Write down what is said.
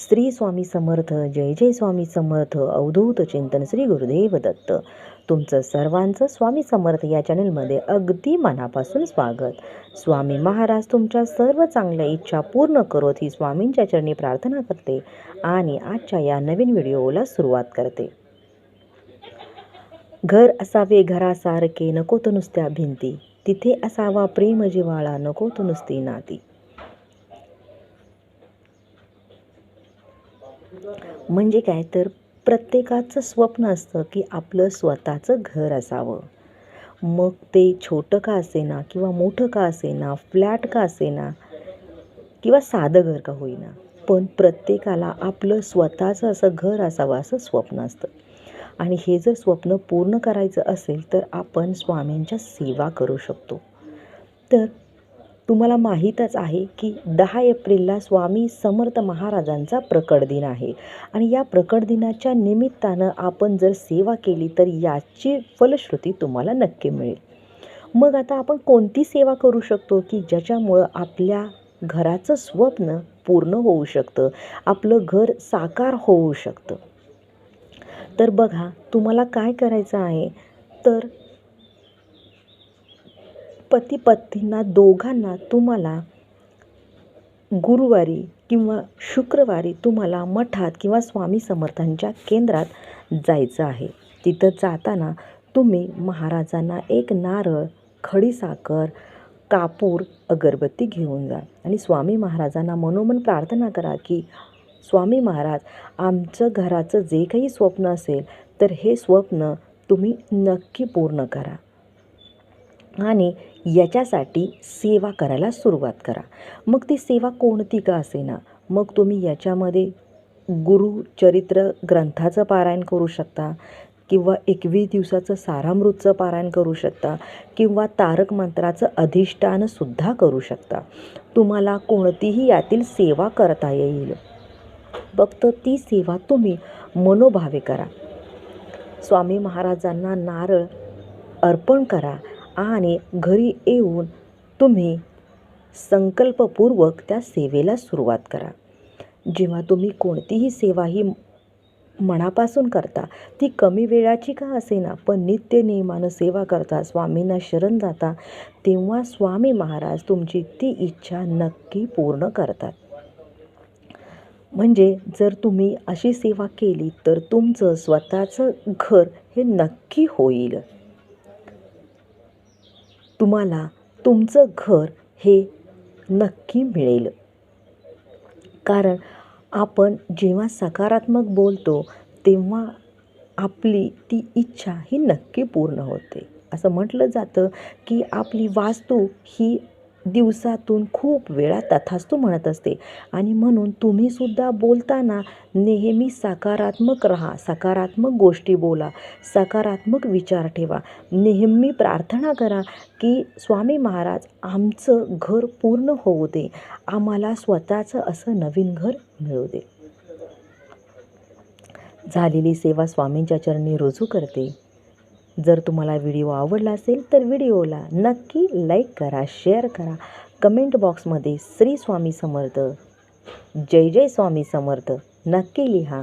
श्री स्वामी समर्थ जय जय स्वामी समर्थ अवधूत चिंतन श्री गुरुदेव दत्त. तुमचं सर्वांचं स्वामी समर्थ या चॅनलमध्ये अगदी मनापासून स्वागत. स्वामी महाराज तुमच्या सर्व चांगल्या इच्छा पूर्ण करोत ही स्वामींच्या चरणी प्रार्थना करते आणि आजच्या या नवीन व्हिडिओला सुरुवात करते. घर असावे घरासारखे नको तो नुसत्या भिंती. तिथे असावा प्रेम जिवाळा नको तो नुसती नाती. म्हणजे काय? तर प्रत्येकाचं स्वप्न असतं की आपलं स्वतःचं घर असावं. मग ते छोटं का असेना किंवा मोठं का असेना फ्लॅट का असेना किंवा साधं घर का होईना. पण प्रत्येकाला आपलं स्वतःचं असं घर असावं असं स्वप्न असतं. आणि हे जर स्वप्न पूर्ण करायचं असेल तर आपण स्वामींच्या सेवा करू शकतो. तर तुम्हाला माहीतच आहे की दहा एप्रिलला स्वामी समर्थ महाराजांचा प्रकट दिन आहे. आणि या प्रकट दिनाच्या निमित्तानं आपण जर सेवा केली तर याची फलश्रुती तुम्हाला नक्की मिळेल. मग आता आपण कोणती सेवा करू शकतो की ज्याच्यामुळं आपल्या घराचं स्वप्न पूर्ण होऊ शकतं आपलं घर साकार होऊ शकतं? तर बघा तुम्हाला काय करायचं आहे? तर पती पत्नींना दोघांना तुम्हाला गुरुवारी किंवा शुक्रवारी तुम्हाला मठात किंवा स्वामी समर्थांच्या केंद्रात जायचं आहे. तिथं जाताना तुम्ही महाराजांना एक नारळ खडीसाखर कापूर अगरबत्ती घेऊन जा. आणि स्वामी महाराजांना मनोमन प्रार्थना करा की स्वामी महाराज आमचं घराचं जे काही स्वप्न असेल तर हे स्वप्न तुम्ही नक्की पूर्ण करा. आणि याच्यासाठी सेवा करायला सुरुवात करा. मग ती सेवा कोणती का असेना? मग तुम्ही याच्यामध्ये गुरुचरित्र ग्रंथाचं पारायण करू शकता किंवा एकवीस दिवसाचं सारामृतचं पारायण करू शकता किंवा तारक मंत्राचं अधिष्ठानसुद्धा करू शकता. तुम्हाला कोणतीही यातील सेवा करता येईल. फक्त ती सेवा तुम्ही मनोभावे करा. स्वामी महाराजांना नारळ अर्पण करा. आणि घरी येऊन तुम्ही संकल्पपूर्वक त्या सेवेला सुरुवात करा. जेव्हा तुम्ही कोणतीही सेवा ही मनापासून करता ती कमी वेळाची का असेना पण नित्य नियमानं सेवा करता स्वामींना शरण जाता तेव्हा स्वामी महाराज तुमची ती इच्छा नक्की पूर्ण करतात. म्हणजे जर तुम्ही अशी सेवा केली तर तुमचं स्वतःचं घर हे नक्की होईल. तुम्हाला तुमचं घर हे नक्की मिळेल. कारण आपण जेव्हा सकारात्मक बोलतो तेव्हा आपली ती इच्छा ही नक्की पूर्ण होते. असं म्हटलं जातं की आपली वास्तू ही दिवसातून खूप वेळा तथास्तू म्हणत असते. आणि म्हणून तुम्हीसुद्धा बोलताना नेहमी सकारात्मक राहा सकारात्मक गोष्टी बोला सकारात्मक विचार ठेवा. नेहमी प्रार्थना करा की स्वामी महाराज आमचं घर पूर्ण होऊ दे. आम्हाला स्वतःचं असं नवीन घर मिळू दे. झालेली सेवा स्वामींच्या चरणी रुजू करते. जर तुम्हाला व्हिडिओ आवडला असेल तर व्हिडिओला नक्की लाईक करा शेअर करा. कमेंट बॉक्समध्ये श्री स्वामी समर्थ. जय जय स्वामी समर्थ. नक्की लिहा.